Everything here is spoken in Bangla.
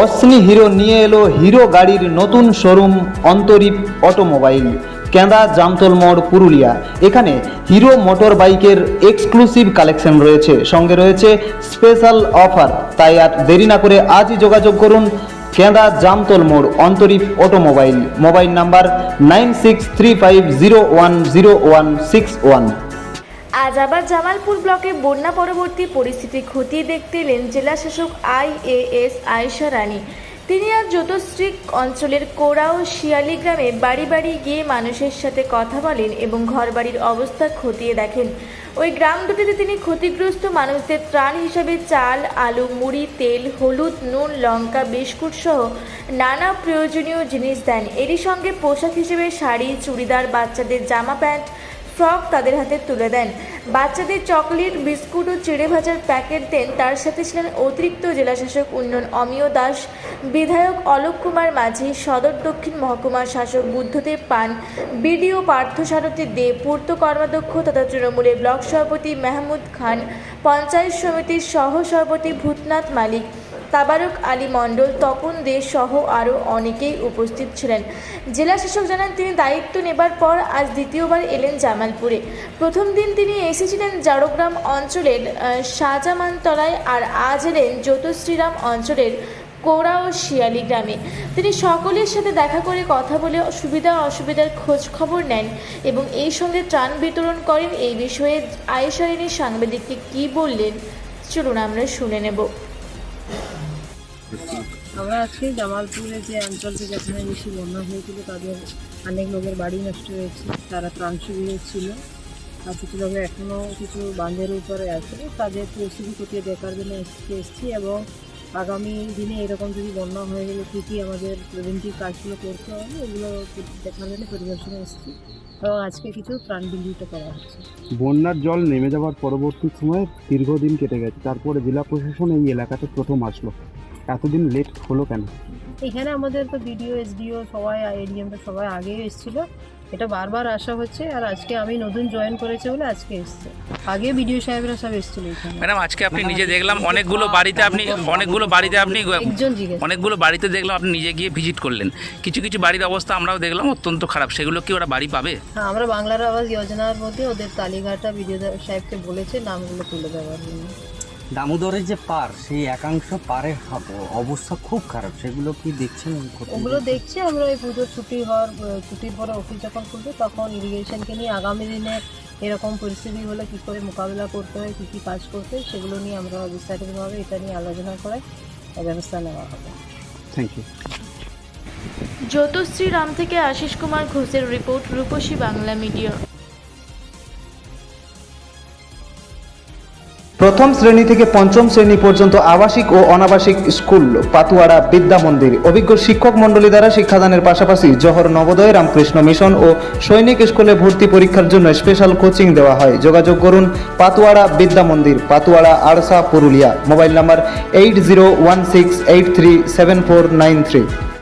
অশ্নি হিরো নিয়ে এলো হিরো গাড়ির নতুন শোরুম অন্তরীপ অটোমোবাইল কেঁদা জামতল মোড়, পুরুলিয়া। এখানে হিরো মোটর বাইকের এক্সক্লুসিভ কালেকশন রয়েছে। সঙ্গে রয়েছে স্পেশাল অফার। তাই আর দেরি না করে আজই যোগাযোগ করুন কেঁদা জামতল মোড়, Antarip automobile. Mobile number nine six three five zero one zero one six one. আজ আবার জামালপুর ব্লকে বন্যা পরবর্তী পরিস্থিতি খতিয়ে দেখতে এলেন জেলা শাসক আইএএস আয়েশা রানী। তিনি আজ জ্যোতশ্রী অঞ্চলের কোড়া ও শিয়ালি গ্রামে বাড়ি বাড়ি গিয়ে মানুষের সাথে কথা বলেন এবং ঘরবাড়ির অবস্থা খতিয়ে দেখেন। ওই গ্রাম দুটিতে তিনি ক্ষতিগ্রস্ত মানুষদের ত্রাণ হিসাবে চাল, আলু, মুড়ি, তেল, হলুদ, নুন, লঙ্কা, বিস্কুট সহ নানা প্রয়োজনীয় জিনিস দেন। এরই সঙ্গে পোশাক হিসেবে শাড়ি, চুড়িদার, বাচ্চাদের জামা প্যান্ট ফ্রক তাদের হাতে তুলে দেন। বাচ্চাদের চকলেট, বিস্কুট ও চিড়ে ভাজার প্যাকেট দেন। তার সাথে ছিলেন অতিরিক্ত জেলাশাসক উন্নয়ন অমিয় দাস, বিধায়ক অলোক কুমার মাঝি, সদর দক্ষিণ মহকুমার শাসক বুদ্ধদেব পান, বিডিও পার্থসারথী দে, পূর্ত কর্মাধ্যক্ষ তথা তৃণমূলের ব্লক সভাপতি মেহমুদ খান, পঞ্চায়েত সমিতির সহ সভাপতি ভূতনাথ মালিক তাবারক আলী মণ্ডল, তপন দে সহ আরও অনেকেই উপস্থিত ছিলেন। জেলা শাসক জানান, তিনি দায়িত্ব নেবার পর আজ দ্বিতীয়বার এলেন জামালপুরে। প্রথম দিন তিনি এসেছিলেন জারোগ্রাম অঞ্চলের শাহজামানতলায় আর আজ এলেন জ্যোতশ্রীরাম অঞ্চলের কোড়া ও শিয়ালি গ্রামে। তিনি সকলের সাথে দেখা করে কথা বলে সুবিধা অসুবিধার খোঁজ খবর নেন এবং এই সঙ্গে ত্রাণ বিতরণ করেন। এই বিষয়ে আয়েশারিনী সাংবাদিককে কী বললেন, চলুন আমরা শুনে নেব। আমরা আজকে জামালপুরে যে অঞ্চলটি যেখানে বেশি বন্যা হয়েছিল, তাদের অনেক লোকের বাড়ি নষ্ট হয়েছে, তারা ত্রাণ শিবিরে ছিল। আর কিছু লোক এখনও কিছু বাঁধের উপরে আছে। তাদের পরিস্থিতি খতিয়ে দেখার জন্য এসে এসেছি এবং আগামী দিনে এরকম যদি বন্যা হয়ে গেলে কী কী আমাদের প্রিভেন্টিভ কাজগুলো করতে হবে, এগুলো দেখার জন্য পরিদর্শনে এসেছি এবং আজকে কিছু ত্রাণ বিন্দুটা করা হচ্ছে। বন্যার জল নেমে যাওয়ার পরবর্তী সময়ে দীর্ঘদিন কেটে গেছে। তারপরে জেলা প্রশাসন এই এলাকাতে প্রথম আসলো। এতদিন লেট হলো কেন? এখানে আমাদের তো বিডিও এসডিও সবাই এডিএমটা সবাই আগেই এসেছিল। এটা বারবার আসা হচ্ছে আর আজকে আমি নতুন জয়েন করেছে বলে আজকে এসছে। আগে বিডিও সাহেবরা সব এসেছিল এখানে। ম্যাডাম আজকে আপনি নিজে দেখলাম অনেকগুলো বাড়িতে আপনি অনেকগুলো বাড়িতে আপনি একজন জিজ্ঞেস অনেকগুলো বাড়িতে দেখলাম আপনি নিজে গিয়ে ভিজিট করলেন। কিছু কিছু বাড়ির অবস্থা আমরাও দেখলাম অত্যন্ত খারাপ। সেগুলো কি ওরা বাড়ি পাবে? হ্যাঁ আমরা বাংলার আবাস যোজনার মধ্যে ওদের তালিকাটা বিডিও সাহেবকে বলেছে নামগুলো তুলে দেওয়ার জন্য। দামোদরের যে পার সেই একাংশ পারের হাব- অবস্থা খুব খারাপ। সেগুলো কি দেখছেন? ওগুলো? দেখছি আমরা এই পুজোর ছুটি হওয়ার ছুটির পরে অফিস যখন খুলবে তখন ইরিগেশনকে নিয়ে আগামী দিনে এরকম পরিস্থিতি হলে কী করে মোকাবিলা করতে হয় কী কী কাজ করতে হয় সেগুলো নিয়ে আমরা বিস্তারিতভাবে এটা নিয়ে আলোচনা করে ব্যবস্থা নেওয়া হবে। থ্যাংক ইউ জ্যোতশ্রী রাম থেকে আশিস কুমার ঘোষের রিপোর্ট রূপসী বাংলা মিডিয়া। প্রথম শ্রেণি থেকে পঞ্চম শ্রেণি পর্যন্ত আবাসিক ও অনাবাসিক স্কুল পাতুয়াড়া বিদ্যা মন্দির। অভিজ্ঞ শিক্ষক মণ্ডলী দ্বারা শিক্ষাদানের পাশাপাশি জহর নবোদয়, রামকৃষ্ণ মিশন ও সৈনিক স্কুলে ভর্তি পরীক্ষার জন্য স্পেশাল কোচিং দেওয়া হয়। যোগাযোগ করুন Patuara Vidya Mandir Patuara Arsha Purulia. Mobile number eight zero one six eight three seven four nine three